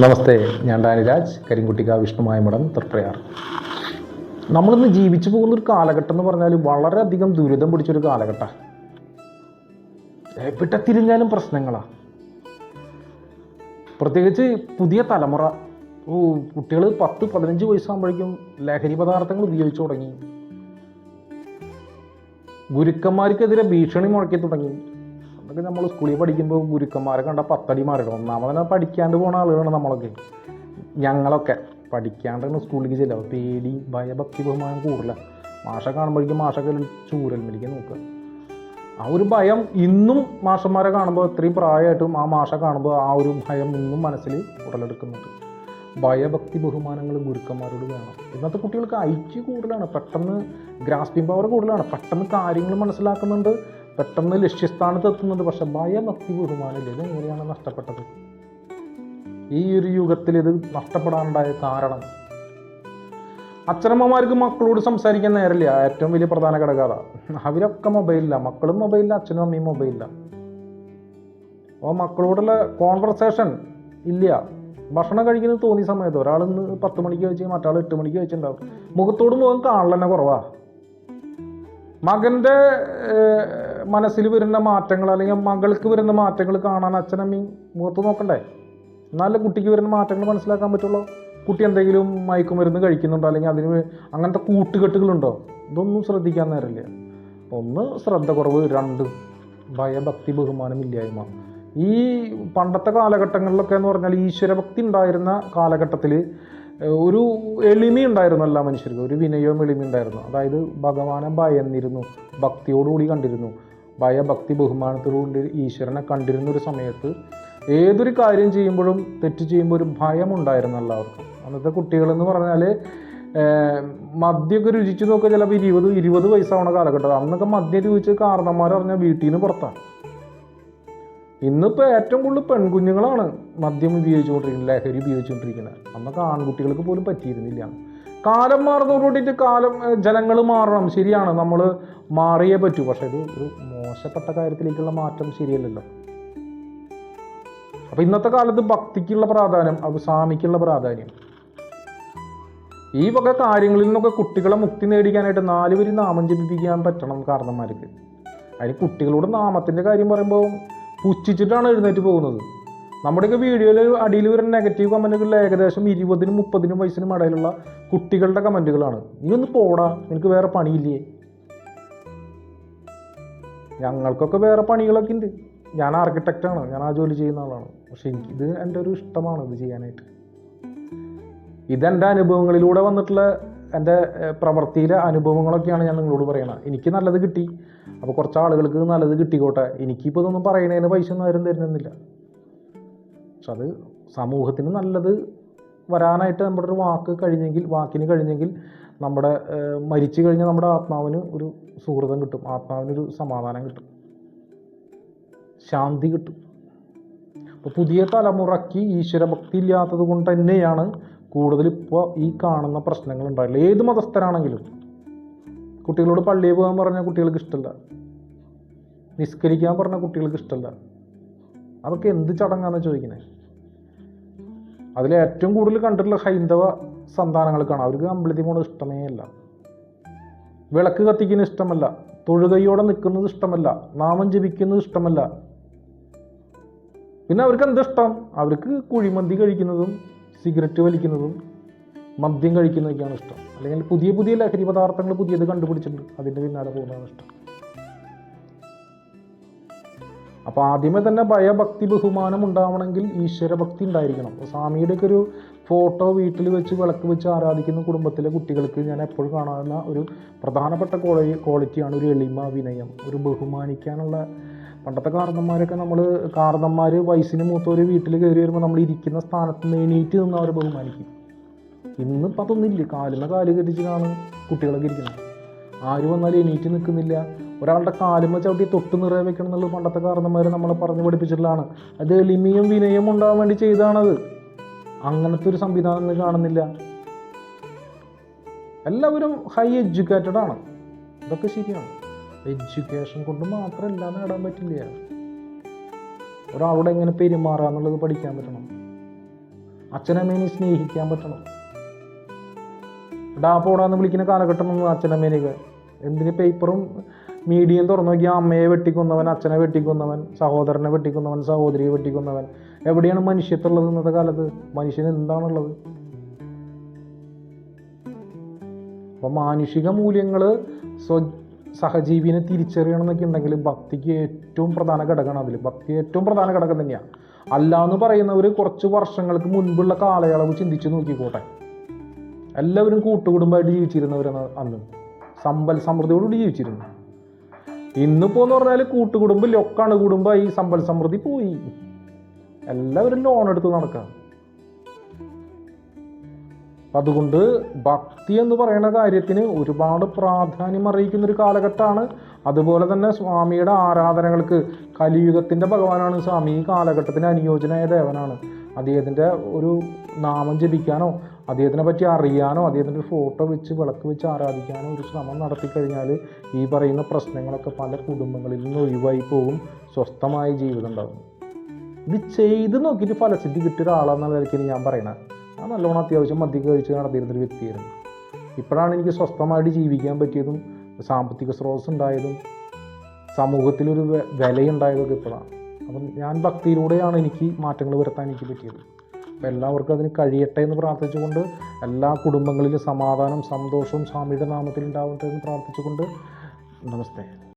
നമസ്തേ ഞാൻ ഡാനിരാജ് കരിങ്കുട്ടിക വിഷ്ണുമായ മഠം തൃപ്രയാർ. നമ്മളിന്ന് ജീവിച്ചു പോകുന്ന ഒരു കാലഘട്ടം എന്ന് പറഞ്ഞാൽ വളരെയധികം ദുരിതം പിടിച്ചൊരു കാലഘട്ടമാണ് എവിടെ തിരിഞ്ഞാലും പ്രശ്നങ്ങളാണ് പ്രത്യേകിച്ച് പുതിയ തലമുറ. ഓ കുട്ടികൾ പത്ത് പതിനഞ്ച് വയസ്സാകുമ്പോഴേക്കും ലഹരി പദാർത്ഥങ്ങൾ ഉപയോഗിച്ചു തുടങ്ങി. ഗുരുക്കന്മാർക്കെതിരെ ഭീഷണി മുഴക്കി തുടങ്ങി. അതൊക്കെ നമ്മൾ സ്കൂളിൽ പഠിക്കുമ്പോൾ ഗുരുക്കന്മാരെ കണ്ട പത്തടി മാറിയിടും ഒന്നാമതന്നെ പഠിക്കാണ്ട് പോണ ആളുകളാണ് നമ്മളൊക്കെ. ഞങ്ങളൊക്കെ പഠിക്കാണ്ടാണ് സ്കൂളിലേക്ക് ചെല്ലുക. പേടി ഭയഭക്തി ബഹുമാനം കൂടുതല മാഷ കാണുമ്പോഴേക്കും മാഷൊക്കെ ചൂരൽ മേടിക്കാൻ നോക്കുക ആ ഒരു ഭയം ഇന്നും മാഷന്മാരെ കാണുമ്പോൾ ഇത്രയും പ്രായമായിട്ടും ആ മാഷ കാണുമ്പോൾ ആ ഒരു ഭയം ഇന്നും മനസ്സിൽ ഉടലെടുക്കുന്നുണ്ട്. ഭയഭക്തി ബഹുമാനങ്ങൾ ഗുരുക്കന്മാരോട് വേണം. ഇന്നത്തെ കുട്ടികൾക്ക് ഐക്യ കൂടുതലാണ്. പെട്ടെന്ന് ഗ്രാസ്പിംഗ് പവർ കൂടുതലാണ്. പെട്ടെന്ന് കാര്യങ്ങൾ മനസ്സിലാക്കുന്നുണ്ട്. പെട്ടെന്ന് ലക്ഷ്യസ്ഥാനത്ത് എത്തുന്നുണ്ട് പക്ഷെ ഭയഭക്തി ബഹുമാനമില്ല ഇത്. എങ്ങനെയാണ് നഷ്ടപ്പെട്ടത്? ഈ ഒരു യുഗത്തിൽ ഇത് നഷ്ടപ്പെടാനുണ്ടായ കാരണം. അച്ഛനമ്മമാർക്ക് മക്കളോട് സംസാരിക്കാൻ നേരമില്ല. ഏറ്റവും വലിയ പ്രധാന ഘടകം അവരൊക്കെ മൊബൈലില്ല മക്കളും മൊബൈലില്ല അച്ഛനും അമ്മയും മൊബൈലില്ല അപ്പോൾ മക്കളോടുള്ള കോൺവെർസേഷൻ ഇല്ല. ഭക്ഷണം കഴിക്കുന്നത് തോന്നിയ സമയത്ത് ഒരാൾ ഇന്ന് പത്ത് മണിക്ക് വെച്ച് മറ്റാൾ എട്ട് മണിക്ക് വെച്ചിട്ടുണ്ടാവും മുഖത്തോട് മുഖം കാണൽ തന്നെ കുറവാ. മകന്റെ മനസ്സിൽ വരുന്ന മാറ്റങ്ങൾ അല്ലെങ്കിൽ മകൾക്ക് വരുന്ന മാറ്റങ്ങൾ കാണാൻ അച്ഛനമ്മയും മുഖത്ത് നോക്കണ്ടേ? എന്നാലേ കുട്ടിക്ക് വരുന്ന മാറ്റങ്ങൾ മനസ്സിലാക്കാൻ പറ്റുള്ളൂ. കുട്ടി എന്തെങ്കിലും മയക്കുമരുന്ന് കഴിക്കുന്നുണ്ടോ? അല്ലെങ്കിൽ അതിന് അങ്ങനത്തെ കൂട്ടുകെട്ടുകളുണ്ടോ? ഇതൊന്നും ശ്രദ്ധിക്കാൻ നേരമില്ല. ഒന്ന് ശ്രദ്ധ കുറവ് രണ്ട് ഭയഭക്തി ബഹുമാനമില്ലായ്മ. ഈ പണ്ടത്തെ കാലഘട്ടങ്ങളിലൊക്കെ എന്ന് പറഞ്ഞാൽ ഈശ്വരഭക്തി ഉണ്ടായിരുന്ന കാലഘട്ടത്തിൽ ഒരു എളിമ ഉണ്ടായിരുന്നു എല്ലാ മനുഷ്യർക്കും. ഒരു വിനയവും എളിമ ഉണ്ടായിരുന്നു അതായത് ഭഗവാനെ ഭയന്നിരുന്നു. ഭക്തിയോടുകൂടി കണ്ടിരുന്നു. ഭയഭക്തി ബഹുമാനത്തോടുകൂടി ഈശ്വരനെ കണ്ടിരുന്ന ഒരു സമയത്ത് ഏതൊരു കാര്യം ചെയ്യുമ്പോഴും തെറ്റ് ചെയ്യുമ്പോൾ ഒരു ഭയമുണ്ടായിരുന്നു എല്ലാവർക്കും. അന്നത്തെ കുട്ടികളെന്ന് പറഞ്ഞാൽ മദ്യമൊക്കെ രുചിച്ച് നോക്കുക ചിലപ്പോൾ ഇരുപത് ഇരുപത് വയസ്സാവണ കാലഘട്ടം. അന്നൊക്കെ മദ്യം രുചിച്ച് കാരണന്മാർ പറഞ്ഞാൽ വീട്ടിൽ നിന്ന് പുറത്താണ്. ഇന്നിപ്പോൾ ഏറ്റവും കൂടുതൽ പെൺകുഞ്ഞുങ്ങളാണ് മദ്യം ഉപയോഗിച്ചുകൊണ്ടിരിക്കുന്നത് ലഹരി ഉപയോഗിച്ചുകൊണ്ടിരിക്കുന്നത്. അന്നൊക്കെ ആൺകുട്ടികൾക്ക് പോലും പറ്റിയിരുന്നില്ല. കാലം മാറുന്നതോടുകൂടിയിട്ട് കാലം ജനങ്ങൾ മാറണം. ശരിയാണ്. നമ്മൾ മാറിയേ പറ്റൂ. പക്ഷെ ഇത് ഒരു മോശപ്പെട്ട കാര്യത്തിലേക്കുള്ള മാറ്റം ശരിയല്ലല്ലോ. അപ്പോൾ ഇന്നത്തെ കാലത്ത് ഭക്തിക്കുള്ള പ്രാധാന്യം അത് സ്വാമിക്കുള്ള പ്രാധാന്യം. ഈ വക കാര്യങ്ങളിൽ നിന്നൊക്കെ കുട്ടികളെ മുക്തി നേടിക്കാനായിട്ട് നാല് വരി നാമം ജപിപ്പിക്കാൻ പറ്റണം കാരണന്മാർക്ക്. അതിന് കുട്ടികളോട് നാമത്തിന്റെ കാര്യം പറയുമ്പോൾ പുച്ഛിച്ചിട്ടാണ് എഴുന്നേറ്റ് പോകുന്നത്. നമ്മുടെയൊക്കെ വീഡിയോയിൽ അടിയിൽ വരുന്ന നെഗറ്റീവ് കമന്റുകളിൽ ഏകദേശം ഇരുപതിനും മുപ്പതിനും വയസ്സിനും ഇടയിലുള്ള കുട്ടികളുടെ കമന്റുകളാണ്. നീ ഒന്ന് പോടാ നിനക്ക് വേറെ പണിയില്ലേ? ഞങ്ങൾക്കൊക്കെ വേറെ പണികളൊക്കെ ഉണ്ട്. ഞാൻ ആർക്കിടെക്റ്റാണ് ഞാൻ ആ ജോലി ചെയ്യുന്ന ആളാണ്. പക്ഷെ എനിക്ക് ഇത് എന്റെ ഒരു ഇഷ്ടമാണ് ഇത് ചെയ്യാനായിട്ട്. ഇതെന്റെ അനുഭവങ്ങളിലൂടെ വന്നിട്ടുള്ള എന്റെ പ്രവൃത്തിയിലെ അനുഭവങ്ങളൊക്കെയാണ് ഞാൻ നിങ്ങളോട് പറയണത്. എനിക്ക് നല്ലത് കിട്ടി. അപ്പോൾ കുറച്ച് ആളുകൾക്ക് നല്ലത് കിട്ടിക്കോട്ടെ. എനിക്കിപ്പോൾ ഇതൊന്നും പറയണതിന് പൈസ ഒന്നും ആരും തരുന്നില്ല പക്ഷെ അത് സമൂഹത്തിന് നല്ലത് വരാനായിട്ട് നമ്മുടെ ഒരു വാക്ക് കഴിഞ്ഞെങ്കിൽ വാക്കിന് കഴിഞ്ഞെങ്കിൽ നമ്മുടെ മരിച്ചു കഴിഞ്ഞാൽ നമ്മുടെ ആത്മാവിന് ഒരു സുഹൃതം കിട്ടും ആത്മാവിനൊരു സമാധാനം കിട്ടും ശാന്തി കിട്ടും. അപ്പോൾ പുതിയ തലമുറയ്ക്ക് ഈശ്വരഭക്തി ഇല്ലാത്തത് കൊണ്ട് തന്നെയാണ് കൂടുതൽ ഇപ്പോൾ ഈ കാണുന്ന പ്രശ്നങ്ങൾ ഉണ്ടായില്ല ഏത് മതസ്ഥരാണെങ്കിലും കുട്ടികളോട് പള്ളിയിൽ പോകാൻ പറഞ്ഞാൽ കുട്ടികൾക്ക് ഇഷ്ടമല്ല നിസ്കരിക്കാൻ പറഞ്ഞാൽ കുട്ടികൾക്ക് ഇഷ്ടമല്ല അതൊക്കെ എന്ത് ചടങ്ങാന്ന് ചോദിക്കുന്നത് അതിൽ ഏറ്റവും കൂടുതൽ കണ്ടിട്ടുള്ള ഹൈന്ദവ സന്താനങ്ങൾക്കാണ്. അവർക്ക് അമ്പലത്തിൽ പോകുന്നത് ഇഷ്ടമേ അല്ല. വിളക്ക് കത്തിക്കുന്നത് ഇഷ്ടമല്ല. തൊഴുകയോടെ നിൽക്കുന്നത് ഇഷ്ടമല്ല. നാമം ജപിക്കുന്നത് ഇഷ്ടമല്ല. പിന്നെ അവർക്ക് എന്തിഷ്ടം അവർക്ക് കുഴിമന്തി കഴിക്കുന്നതും സിഗരറ്റ് വലിക്കുന്നതും മദ്യം കഴിക്കുന്നതൊക്കെയാണ് ഇഷ്ടം. അല്ലെങ്കിൽ പുതിയ പുതിയ ലഹരി പദാർത്ഥങ്ങൾ പുതിയത് കണ്ടുപിടിച്ചിട്ടുണ്ട്. അതിന്റെ പിന്നാലെ പോകുന്നതാണ് ഇഷ്ടം. അപ്പോൾ ആദ്യമേ തന്നെ ഭയഭക്തി ബഹുമാനം ഉണ്ടാവണമെങ്കിൽ ഈശ്വരഭക്തി ഉണ്ടായിരിക്കണം. സ്വാമിയുടെയൊക്കെ ഒരു ഫോട്ടോ വീട്ടിൽ വെച്ച് വിളക്ക് വെച്ച് ആരാധിക്കുന്ന കുടുംബത്തിലെ കുട്ടികൾക്ക് ഞാൻ എപ്പോഴും കാണാവുന്ന ഒരു പ്രധാനപ്പെട്ട ക്വാളി ക്വാളിറ്റിയാണ് ഒരു എളിമ വിനയം ഒരു ബഹുമാനിക്കാനുള്ള. പണ്ടത്തെ കാർന്നന്മാരൊക്കെ നമ്മൾ കാർന്നന്മാർ വയസ്സിന് മൂത്തവർ വീട്ടിൽ കയറി വരുമ്പോൾ നമ്മൾ ഇരിക്കുന്ന സ്ഥാനത്ത് നിന്ന് എണീറ്റ് നിന്ന് അവരെ ബഹുമാനിക്കും. ഇന്നിപ്പോൾ അതൊന്നുമില്ല. കാലിന് കാൽ കെട്ടിച്ചിട്ടാണ് കുട്ടികളൊക്കെ ഇരിക്കുന്നത്. ആര് വന്നാലും എണീറ്റ് നിൽക്കുന്നില്ല. ഒരാളുടെ കാലുമ ചവിട്ടി തൊട്ട് നിറയെ വെക്കണം എന്നുള്ളത് പണ്ടത്തെ കാരണന്മാർ നമ്മൾ പറഞ്ഞ് പഠിപ്പിച്ചിട്ടുള്ളതാണ്. അത് എളിമയും വിനയം ഉണ്ടാകാൻ വേണ്ടി ചെയ്താണത് അങ്ങനത്തെ ഒരു സംവിധാനം ഇന്ന് കാണുന്നില്ല. എല്ലാവരും ഹൈ എഡ്യൂക്കേറ്റഡ് ആണ്. ഇതൊക്കെ ശരിയാണ്. എഡ്യൂക്കേഷൻ കൊണ്ട് മാത്രം എല്ലാം നേടാൻ പറ്റില്ല. ഒരാളോട് എങ്ങനെ പെരുമാറുക എന്നുള്ളത് പഠിക്കാൻ പറ്റണം. അച്ഛനമ്മേനെ സ്നേഹിക്കാൻ പറ്റണം. ഡാ പോടാന്ന് വിളിക്കുന്ന കാലഘട്ടം ഒന്നും അച്ഛനമ്മേനെയൊക്കെ. എന്തിന് പേപ്പറും മീഡിയയും തുറന്നു നോക്കിയാൽ അമ്മയെ വെട്ടിക്കുന്നവൻ അച്ഛനെ വെട്ടിക്കുന്നവൻ സഹോദരനെ വെട്ടിക്കുന്നവൻ സഹോദരിയെ വെട്ടിക്കുന്നവൻ. എവിടെയാണ് മനുഷ്യത്തുള്ളത് ഇന്നത്തെ കാലത്ത്? മനുഷ്യന് എന്താണുള്ളത്? അപ്പൊ മാനുഷിക മൂല്യങ്ങൾ സ്വ സഹജീവിനെ തിരിച്ചറിയണം എന്നൊക്കെ ഉണ്ടെങ്കിൽ ഭക്തിക്ക് ഏറ്റവും പ്രധാന ഘടകമാണ് അതിൽ ഭക്തി ഏറ്റവും പ്രധാന ഘടകം തന്നെയാണ് അല്ല എന്ന് പറയുന്നവർ കുറച്ച് വർഷങ്ങൾക്ക് മുൻപുള്ള കാലയളവ് ചിന്തിച്ചു നോക്കിക്കോട്ടെ. എല്ലാവരും കൂട്ടുകുടുംബമായിട്ട് ജീവിച്ചിരുന്നവരാണ് അന്ന്. സമ്പൽ സമൃദ്ധിയോടുകൂടി ജീവിച്ചിരുന്നു. ഇന്നിപ്പോൾ എന്ന് പറഞ്ഞാൽ കൂട്ടുകുടുംബം ലൊക്കാണ് കുടുംബം. ഈ സമ്പൽ സമൃദ്ധി പോയി. എല്ലാവരും ലോൺ എടുത്ത് നടക്കാം. അതുകൊണ്ട് ഭക്തി എന്ന് പറയുന്ന കാര്യത്തിന് ഒരുപാട് പ്രാധാന്യം അറിയിക്കുന്ന ഒരു കാലഘട്ടമാണ്. അതുപോലെ തന്നെ സ്വാമിയുടെ ആരാധനകൾക്ക് കലിയുഗത്തിന്റെ ഭഗവാനാണ് സ്വാമി. ഈ കാലഘട്ടത്തിന് അനുയോജ്യനായ ദേവനാണ്. അദ്ദേഹത്തിന്റെ ഒരു നാമം ജപിക്കാനോ അദ്ദേഹത്തിനെ പറ്റി അറിയാനോ അദ്ദേഹത്തിന്റെ ഫോട്ടോ വെച്ച് വിളക്ക് വെച്ച് ആരാധിക്കാനോ ഒരു ശ്രമം നടത്തി കഴിഞ്ഞാൽ ഈ പറയുന്ന പ്രശ്നങ്ങളൊക്കെ പല കുടുംബങ്ങളിൽ നിന്ന് ഒഴിവായി പോകും സ്വസ്ഥമായ ജീവിതം ഉണ്ടാകും ഇത് ചെയ്ത് നോക്കിയിട്ട് ഫലസിദ്ധി കിട്ടിയ ഒരാളാണെന്നുള്ള നിലയ്ക്കാണ് ഞാൻ പറയണത്. ആ നല്ലോണം അത്യാവശ്യം മദ്യം കഴിച്ച് നടത്തിയിരുന്നൊരു വ്യക്തിയായിരുന്നു. ഇപ്പോഴാണ് എനിക്ക് സ്വസ്ഥമായിട്ട് ജീവിക്കാൻ പറ്റിയതും സാമ്പത്തിക സ്രോതസ് ഉണ്ടായതും സമൂഹത്തിലൊരു വിലയുണ്ടായതൊക്കെ ഇപ്പോഴാണ്. അപ്പം ഞാൻ ഭക്തിയിലൂടെയാണ് എനിക്ക് മാറ്റങ്ങൾ വരുത്താൻ എനിക്ക് പറ്റിയത്. അപ്പം എല്ലാവർക്കും അതിന് കഴിയട്ടെ എന്ന് പ്രാർത്ഥിച്ചുകൊണ്ട് എല്ലാ കുടുംബങ്ങളിലും സമാധാനം സന്തോഷവും സ്വാമിയുടെ നാമത്തിൽ ഉണ്ടാവട്ടെ എന്ന് പ്രാർത്ഥിച്ചുകൊണ്ട് നമസ്തേ.